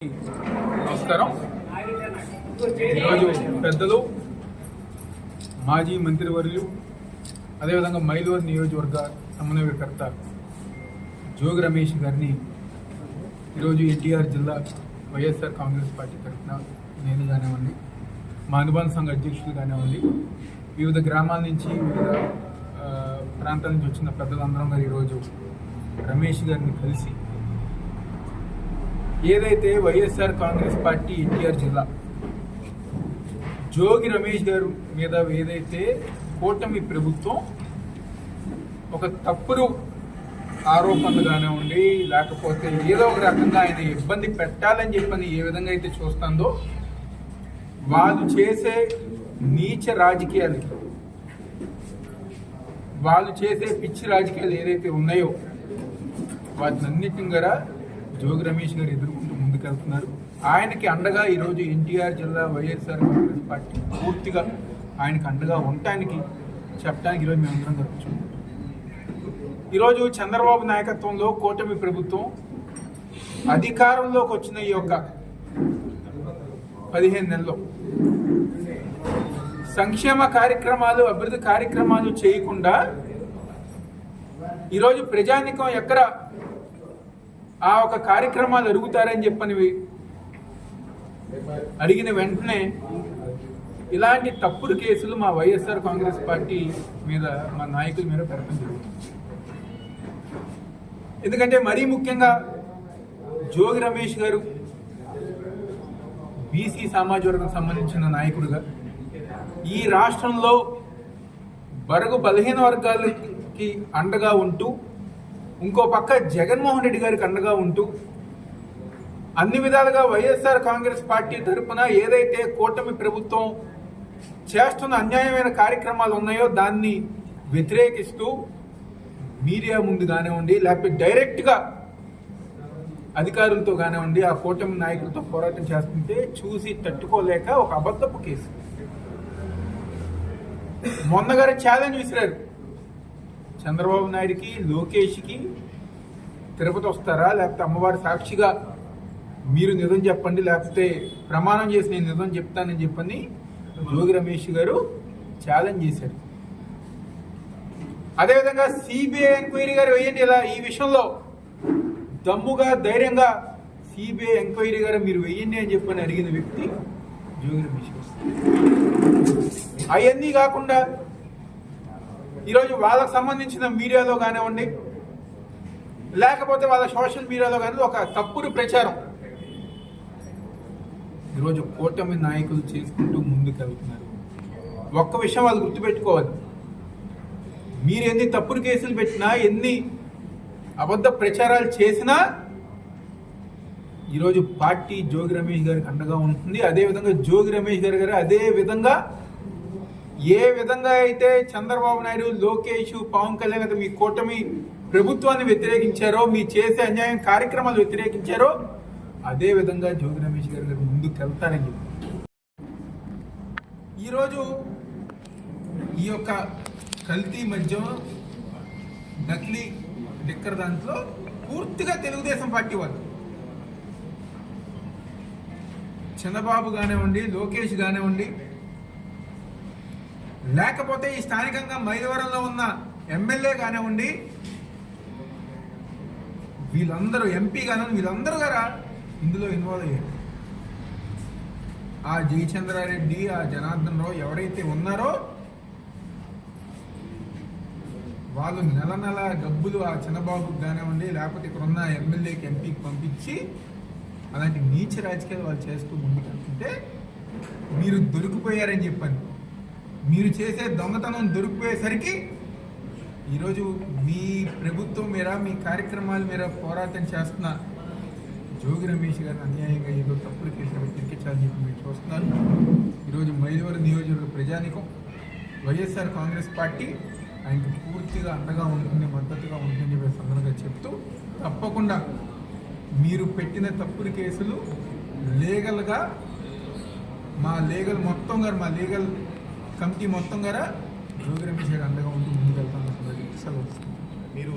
నమస్కారం. ఈరోజు పెద్దలు మాజీ మంత్రివర్యులు అదేవిధంగా మైలూరు నియోజకవర్గ సమన్వయకర్త జోగి రమేష్ గారిని ఈరోజు ఎన్టీఆర్ జిల్లా వైఎస్ఆర్ కాంగ్రెస్ పార్టీ తరఫున నేను కానివ్వండి మా అనుబంధ సంఘ అధ్యక్షులు కానివ్వండి వివిధ గ్రామాల నుంచి వివిధ ప్రాంతాల నుంచి వచ్చిన పెద్దలందరం గారు ఈరోజు రమేష్ గారిని కలిసి ఏదైతే వైఎస్ఆర్ కాంగ్రెస్ పార్టీ ఎన్టీఆర్ జిల్లా జోగి రమేష్ గారు మీద ఏదైతే కూటమి ప్రభుత్వం ఒక తప్పుడు ఆరోపణలు కానివ్వండి లేకపోతే ఏదో ఒక రకంగా ఆయన ఇబ్బంది పెట్టాలని చెప్పని ఏ విధంగా అయితే చూస్తుందో వాళ్ళు చేసే నీచ రాజకీయాలు వాళ్ళు చేసే పిచ్చి రాజకీయాలు ఏదైతే ఉన్నాయో వాటిని అన్నిటిని కూడా జోగి రమేష్ గారు ఎదుర్కొంటూ ముందుకెళ్తున్నారు. ఆయనకి అండగా ఈరోజు ఎన్టీఆర్ జిల్లా వైఎస్ఆర్ కాంగ్రెస్ పార్టీ పూర్తిగా ఆయనకి అండగా ఉండటానికి చెప్పడానికి ఈరోజు మేమందరం జరుగుతున్నాం. ఈరోజు చంద్రబాబు నాయకత్వంలో కూటమి ప్రభుత్వం అధికారంలోకి వచ్చిన ఈ యొక్క పదిహేను నెలల్లో సంక్షేమ కార్యక్రమాలు అభివృద్ధి కార్యక్రమాలు చేయకుండా ఈరోజు ప్రజానికం ఎక్కడ ఆ ఒక కార్యక్రమాలు అడుగుతారని చెప్పనివి. అడిగిన వెంటనే ఇలాంటి తప్పుడు కేసులు మా వైఎస్ఆర్ కాంగ్రెస్ పార్టీ మీద మా నాయకుల మీద పెట్టడం జరుగుతుంది. ఎందుకంటే మరీ ముఖ్యంగా జోగి రమేష్ గారు బీసీ సామాజిక వర్గం సంబంధించిన నాయకుడుగా ఈ రాష్ట్రంలో బరగు బలహీన వర్గాలకి అండగా ఉంటూ ఇంకో పక్క జగన్మోహన్ రెడ్డి గారికి అండగా ఉంటూ అన్ని విధాలుగా వైఎస్ఆర్ కాంగ్రెస్ పార్టీ తరఫున ఏదైతే కూటమి ప్రభుత్వం చేస్తున్న అన్యాయమైన కార్యక్రమాలు ఉన్నాయో దాన్ని వ్యతిరేకిస్తూ మీడియా ముందు కానివ్వండి లేకపోతే డైరెక్ట్గా అధికారులతో కానివ్వండి ఆ కూటమి నాయకులతో పోరాటం చేస్తుంటే చూసి తట్టుకోలేక ఒక అబద్ధపు కేసు. మొన్న గారు ఛాలెంజ్ విసిరారు. చంద్రబాబు నాయుడికి లోకేష్కి తిరుపతి వస్తారా? లేకపోతే అమ్మవారి సాక్షిగా మీరు నిజం చెప్పండి లేకపోతే ప్రమాణం చేసి నేను నిజం చెప్తానని చెప్పని జోగి రమేష్ గారు ఛాలెంజ్ చేశారు. అదేవిధంగా సిబిఐ ఎంక్వైరీ గారు వేయండి ఇలా ఈ విషయంలో. దమ్ముగా ధైర్యంగా సిబిఐ ఎంక్వైరీ గారు మీరు వెయ్యండి అని చెప్పని అడిగిన వ్యక్తి జోగి రమేష్ గారు. అవన్నీ కాకుండా ఈరోజు వాళ్ళకు సంబంధించిన మీడియాలో కానివ్వండి లేకపోతే వాళ్ళ సోషల్ మీడియాలో కానీ ఒక తప్పుడు ప్రచారం. ఈరోజు కూటమి నాయకులు చేసుకుంటూ ముందుకెళ్తున్నారు. ఒక్క విషయం వాళ్ళు గుర్తుపెట్టుకోవాలి. మీరు ఎన్ని తప్పుడు కేసులు పెట్టినా ఎన్ని అబద్ధ ప్రచారాలు చేసినా ఈరోజు పార్టీ జోగి రమేష్ గారికి అండగా ఉంటుంది. అదేవిధంగా జోగి రమేష్ గారు గారు అదే విధంగా ఏ విధంగా అయితే చంద్రబాబు నాయుడు లోకేష్ పవన్ కళ్యాణ్ మీ కూటమి ప్రభుత్వాన్ని వ్యతిరేకించారో మీ చేసే అన్యాయం కార్యక్రమాలు వ్యతిరేకించారో అదే విధంగా జోగి రమేష్ గారు గారు ముందుకు వెళ్తారని చెప్పి. ఈరోజు ఈ యొక్క కల్తీ మద్యం నకిలీ లిక్కర్ దాంట్లో పూర్తిగా తెలుగుదేశం పార్టీ వాళ్ళు చంద్రబాబు కానివ్వండి లోకేష్ కానివ్వండి లేకపోతే ఈ స్థానికంగా మైలవరంలో ఉన్న ఎమ్మెల్యే కానివ్వండి వీళ్ళందరూ ఎంపీ కానివ్వండి వీళ్ళందరూ గారా ఇందులో ఇన్వాల్వ్ అయ్యారు. ఆ జయచంద్రారెడ్డి ఆ జనార్దన్ రావు ఎవరైతే ఉన్నారో వాళ్ళు నెల నెల డబ్బులు ఆ చిన్నబాబుకి కానివ్వండి లేకపోతే ఇక్కడ ఉన్న ఎమ్మెల్యేకి ఎంపీకి పంపించి అలాంటి నీచ రాజకీయాలు వాళ్ళు చేస్తూ ముందుకెళ్తుంటే మీరు దొరికిపోయారని చెప్పాను మీరు చేసే దొంగతనం దొరికిపోయేసరికి ఈరోజు మీ ప్రభుత్వం మీద మీ కార్యక్రమాల మీద పోరాటం చేస్తున్న జోగి రమేష్ గారిని అన్యాయంగా ఏదో తప్పులు కేసులు తిరిగించాలని చెప్పి మీరు చూస్తున్నారు. ఈరోజు మైలవరం నియోజకవర్గ ప్రజానికం వైఎస్ఆర్ కాంగ్రెస్ పార్టీ ఆయనకు పూర్తిగా అండగా ఉంటుంది మద్దతుగా ఉంటుంది చెప్పి సందర్భంగా చెప్తూ తప్పకుండా మీరు పెట్టిన తప్పుడు కేసులు లీగల్గా మా లీగల్ మొత్తం గారు మా లీగల్ కమిటీ మొత్తం గారా? ప్రోగ్రామ్ చేసే అండగా ఉంటూ ముందుకు వెళ్తాను. సెలవు మీరు